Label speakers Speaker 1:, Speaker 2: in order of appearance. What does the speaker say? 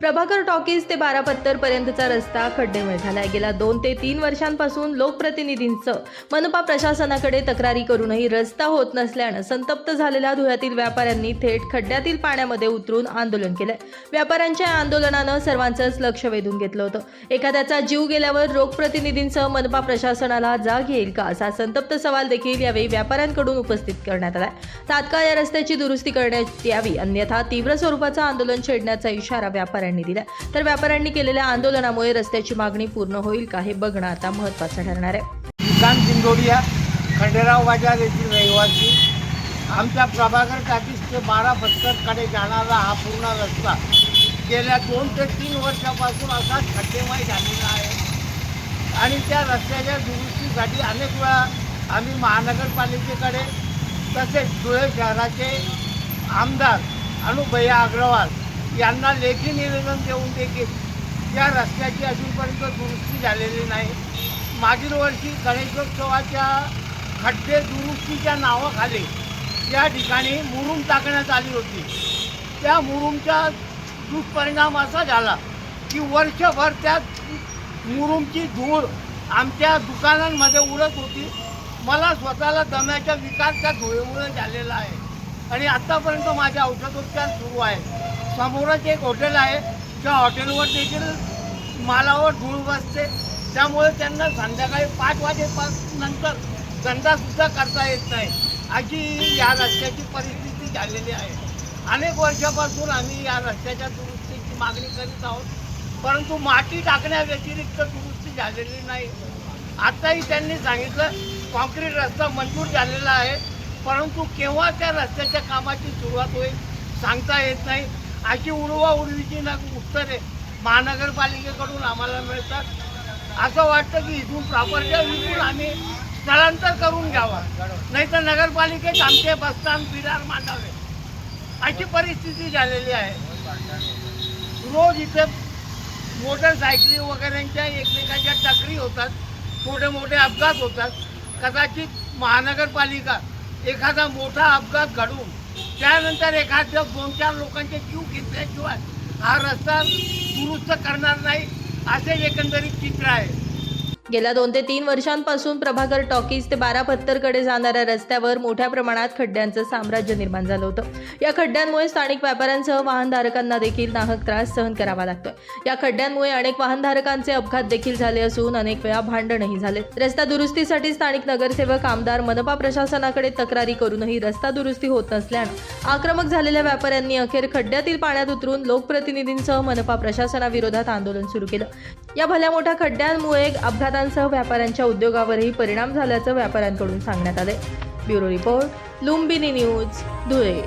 Speaker 1: Prabhakar talkies ते बारापत्तर पर्यंतचा रस्ता खड्डेमय झालाय. गेल्या दोन ते तीन वर्षांपासून लोकप्रतिनिधींचं मनपा प्रशासनाकडे तक्रारी करूनही रस्ता होत नसल्यानं संतप्त झालेल्या धुळ्यातील व्यापाऱ्यांनी थेट खड्ड्यातील पाण्यामध्ये उतरून आंदोलन केलंय. व्यापाऱ्यांच्या या आंदोलनानं सर्वांचंच लक्ष वेधून घेतलं होतं. एखाद्याचा जीव गेल्यावर लोकप्रतिनिधींसह मनपा प्रशासनाला जाग येईल का असा संतप्त सवाल देखील यावेळी व्यापाऱ्यांकडून उपस्थित करण्यात आलाय. तात्काळ या रस्त्याची दुरुस्ती करण्यात यावी अन्यथा तीव्र स्वरूपाचं आंदोलन छेडण्याचा इशारा व्यापाऱ्यांनी दिल्या. तर व्यापाऱ्यांनी केलेल्या आंदोलनामुळे रस्त्याची मागणी पूर्ण होईल का हे बघणं आता महत्त्वाचं ठरणार आहे.
Speaker 2: किसान दिंडोरिया खंडेराव बाजार येथील रहिवासी. आमच्या प्रभाकर टाकीस ते बारा फत्करकडे जाणारा हा पूर्ण रस्ता गेल्या दोन ते तीन वर्षापासून असा खड्डेमय झालेला आहे. आणि त्या रस्त्याच्या दुरुस्तीसाठी अनेक वेळा आम्ही महानगरपालिकेकडे तसेच धुळे शहराचे आमदार अनुभैया अग्रवाल यांना लेखी निवेदन देऊन देखील या रस्त्याची अजूनपर्यंत दुरुस्ती झालेली नाही. मागील वर्षी गणेशोत्सवाच्या खड्डे दुरुस्तीच्या नावाखाली या ठिकाणी मुरुम टाकण्यात आली होती. त्या मुरुमचा दुष्परिणाम असा झाला की वर्षभर त्या मुरुमची धूळ आमच्या दुकानांमध्ये उडत होती. मला स्वतःला दम्याचा विकार त्या धुळेमुळे झालेला आहे. आणि आत्तापर्यंत माझे औषधोपचार सुरू आहे समोरच एक हॉटेल आहे. त्या हॉटेलवर देखील मालावर धूळ बसते. त्यामुळे त्यांना संध्याकाळी पाच वाजेपासनंतर धंदासुद्धा करता येत नाही. अशी या रस्त्याची परिस्थिती झालेली आहे. अनेक वर्षापासून आम्ही या रस्त्याच्या दुरुस्तीची मागणी करीत आहोत. परंतु माती टाकण्याव्यतिरिक्त दुरुस्ती झालेली नाही. आत्ताही त्यांनी सांगितलं कॉन्क्रीट रस्ता मंजूर झालेला आहे. परंतु केव्हा त्या रस्त्याच्या कामाची सुरुवात होईल सांगता येत नाही. अशी उडवा उडवीची ना उत्तरे महानगरपालिकेकडून आम्हाला मिळतात. असं वाटतं की इथून प्रॉपर्टी विकून आम्ही स्थलांतर करून घ्यावा. नाही तर नगरपालिकेत आमचे बसस्थान बिरार मांडावे. अशी परिस्थिती झालेली आहे. रोज इथे मोटरसायकली वगैरेंच्या एकमेकांच्या टकरी होतात. मोठे मोठे अपघात होतात. कदाचित महानगरपालिका एखादा मोठा अपघात घडून त्यानंतर एखाद्या दोन चार लोकांचे जीव घेतल्याशिवाय हा रस्ता दुरुस्त करणार नाही असे एकंदरीत चित्र आहे.
Speaker 1: गेल्या दोन ते तीन वर्षांपासून प्रभाकर टॉकीज ते बारा बारापत्तरकडे जाणाऱ्या रस्त्यावर मोठ्या प्रमाणात खड्ड्यांचं साम्राज्य निर्माण झालं होतं. या खड्ड्यांमुळे स्थानिक व्यापाऱ्यांसह वाहनधारकांना देखील नाहक त्रास सहन करावा लागतोय. या खड्ड्यांमुळे अनेक वाहनधारकांचे अपघात देखील झाले असून अनेक वेळा भांडणही झाले. रस्ता दुरुस्तीसाठी स्थानिक नगरसेवक आमदार मनपा प्रशासनाकडे तक्रारी करूनही रस्ता दुरुस्ती होत नसल्यानं आक्रमक झालेल्या व्यापाऱ्यांनी अखेर खड्ड्यातील पाण्यात उतरून लोकप्रतिनिधींसह मनपा प्रशासनाविरोधात आंदोलन सुरू केलं. या भल्या मोठ्या खड्ड्यांमुळे अपघात अपघातांसह व्यापाऱ्यांच्या उद्योगावरही परिणाम झाल्याचं व्यापाऱ्यांकडून सांगण्यात आले bureau report Lumbini news Dhule.